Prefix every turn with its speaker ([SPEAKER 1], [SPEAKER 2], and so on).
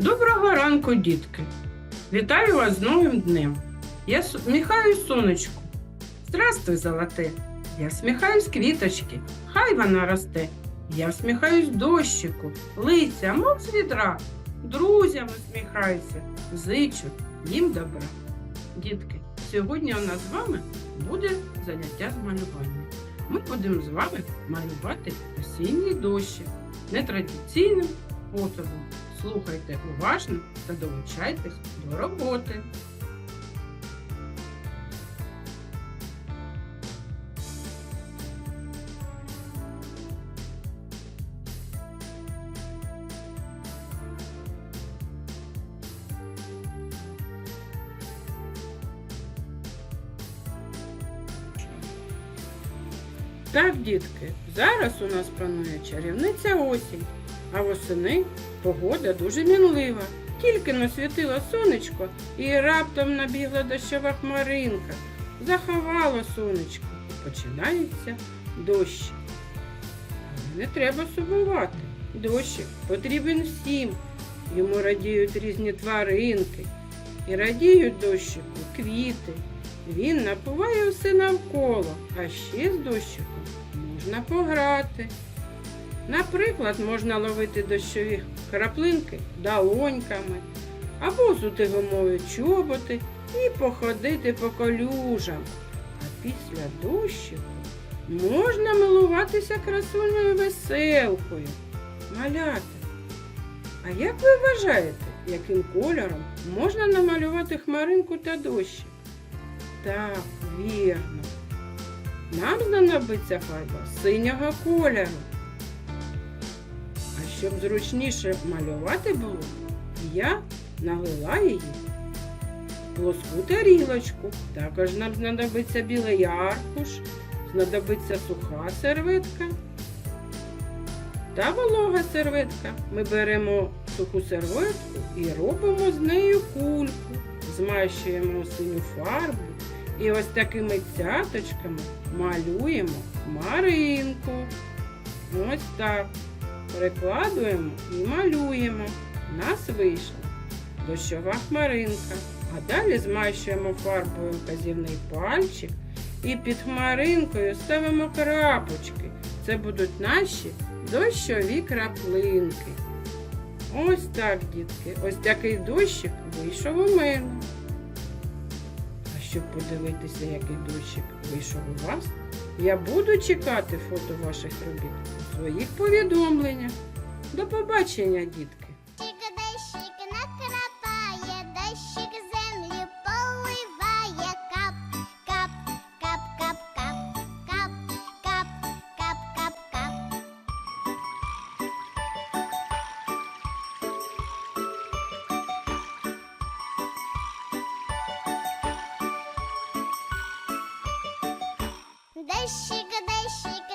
[SPEAKER 1] Доброго ранку, дітки! Вітаю вас з новим днем. Я сміхаюсь сонечку. Здрастуй, золоте. Я всміхаюсь квіточки, хай вона росте. Я всміхаюсь дощику, лиця, мов з відра. Друзям усміхаюся, зичу їм добра. Дітки, сьогодні у нас з вами буде заняття з малювання. Ми будемо з вами малювати осінній дощик нетрадиційним способом. Слухайте уважно та долучайтесь до роботи. Так, дітки, зараз у нас панує чарівниця осінь, а восени погода дуже мінлива. Тільки насвітило сонечко і раптом набігла дощова хмаринка. Заховало сонечко починається дощ. Не треба сумувати. Дощик потрібен всім. Йому радіють різні тваринки. І радіють дощику квіти. Він напуває все навколо, а ще з дощиком можна пограти. Наприклад, можна ловити дощові краплинки долоньками, або зути гумові чоботи і походити по колюжам. А після дощику можна милуватися красуною веселкою. Малята. А як ви вважаєте, яким кольором можна намалювати хмаринку та дощик? Так, вірно. Нам знадобиться фарба синього кольору. Щоб зручніше малювати було, я налила її плоску тарілочку. Також нам знадобиться білий аркуш, знадобиться суха серветка та волога серветка. Ми беремо суху серветку і робимо з нею кульку, змащуємо синю фарбу і ось такими цяточками малюємо хмаринку. Ось так. Прикладуємо і малюємо. Нас вийшла дощова хмаринка. А далі змащуємо фарбою вказівний пальчик і під хмаринкою ставимо крапочки. Це будуть наші дощові краплинки. Ось так, дітки. Ось такий дощик вийшов у мене. А щоб подивитися, який дощик вийшов у вас, я буду чекати фото ваших робіт в своїх повідомленнях. До побачення, дітки! Тільки дай щіки накрапає, дай 没事